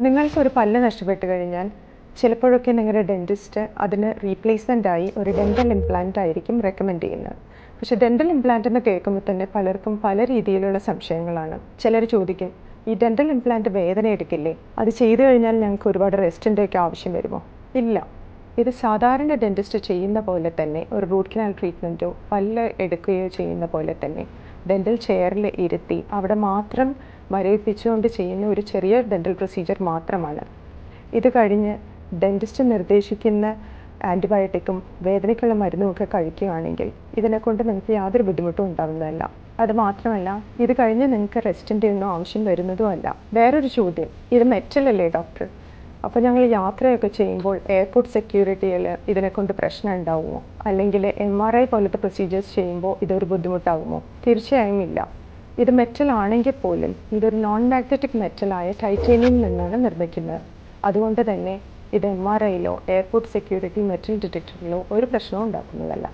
നിങ്ങൾക്കൊരു പല്ല് നഷ്ടപ്പെട്ട് കഴിഞ്ഞാൽ ചിലപ്പോഴൊക്കെ നിങ്ങളുടെ ഡെന്റിസ്റ്റ് അതിന് റീപ്ലേസ്മെന്റ് ആയി ഒരു ഡെന്റൽ ഇംപ്ലാന്റ് ആയിരിക്കും റെക്കമെൻഡ് ചെയ്യുന്നത്. പക്ഷെ ഡെന്റൽ ഇംപ്ലാന്റ് എന്ന് കേൾക്കുമ്പോൾ തന്നെ പലർക്കും പല രീതിയിലുള്ള സംശയങ്ങളാണ്. ചിലർ ചോദിക്കും ഈ ഡെന്റൽ ഇംപ്ലാന്റ് വേദന എടുക്കില്ലേ? അത് ചെയ്തു കഴിഞ്ഞാൽ ഞങ്ങൾക്ക് ഒരുപാട് റെസ്റ്റിന്റെയൊക്കെ ആവശ്യം വരുമോ? ഇല്ല. ഇത് സാധാരണ ഡെന്റിസ്റ്റ് ചെയ്യുന്ന പോലെ തന്നെ ഒരു റൂട്ട് കനാൽ ട്രീറ്റ്മെന്റോ പല്ല് എടുക്കുകയോ ചെയ്യുന്ന പോലെ തന്നെ ഡെന്റൽ ചെയറിൽ ഇരുത്തി അവിടെ മാത്രം മരവിപ്പിച്ചുകൊണ്ട് ചെയ്യുന്ന ഒരു ചെറിയ ഡെന്റൽ പ്രൊസീജിയർ മാത്രമാണ്. ഇത് കഴിഞ്ഞ് ഡെന്റിസ്റ്റ് നിർദ്ദേശിക്കുന്ന ആന്റിബയോട്ടിക്കും വേദനയ്ക്കുള്ള മരുന്നും ഒക്കെ കഴിക്കുകയാണെങ്കിൽ ഇതിനെക്കൊണ്ട് നിങ്ങൾക്ക് യാതൊരു ബുദ്ധിമുട്ടും ഉണ്ടാകുന്നതല്ല അത് മാത്രമല്ല ഇത് കഴിഞ്ഞ് നിങ്ങൾക്ക് റെസ്റ്റിന്റെ ഒന്നും ആവശ്യം വരുന്നതുമല്ല വേറൊരു ചോദ്യം ഇത് മെറ്റലല്ലേ ഡോക്ടർ അപ്പോൾ ഞങ്ങൾ യാത്രയൊക്കെ ചെയ്യുമ്പോൾ എയർപോർട്ട് സെക്യൂരിറ്റിയിൽ ഇതിനെക്കൊണ്ട് പ്രശ്നം ഉണ്ടാവുമോ? അല്ലെങ്കിൽ എം ആർ ഐ പോലത്തെ പ്രൊസീജിയേഴ്സ് ചെയ്യുമ്പോൾ ഇതൊരു ബുദ്ധിമുട്ടാകുമോ തീർച്ചയായും ഇല്ല. ഇത് മെറ്റൽ ആണെങ്കിൽ പോലും ഇതൊരു നോൺ മാഗ്നറ്റിക് മെറ്റലായ ടൈറ്റേനിയം നിന്നാണ് നിർമ്മിക്കുന്നത്. അതുകൊണ്ട് തന്നെ ഇത് എം ആർ ഐയിലോ എയർപോർട്ട് സെക്യൂരിറ്റി മെറ്റൽ ഡിറ്റക്ടറിലോ ഒരു പ്രശ്നവും ഉണ്ടാക്കുന്നതല്ല.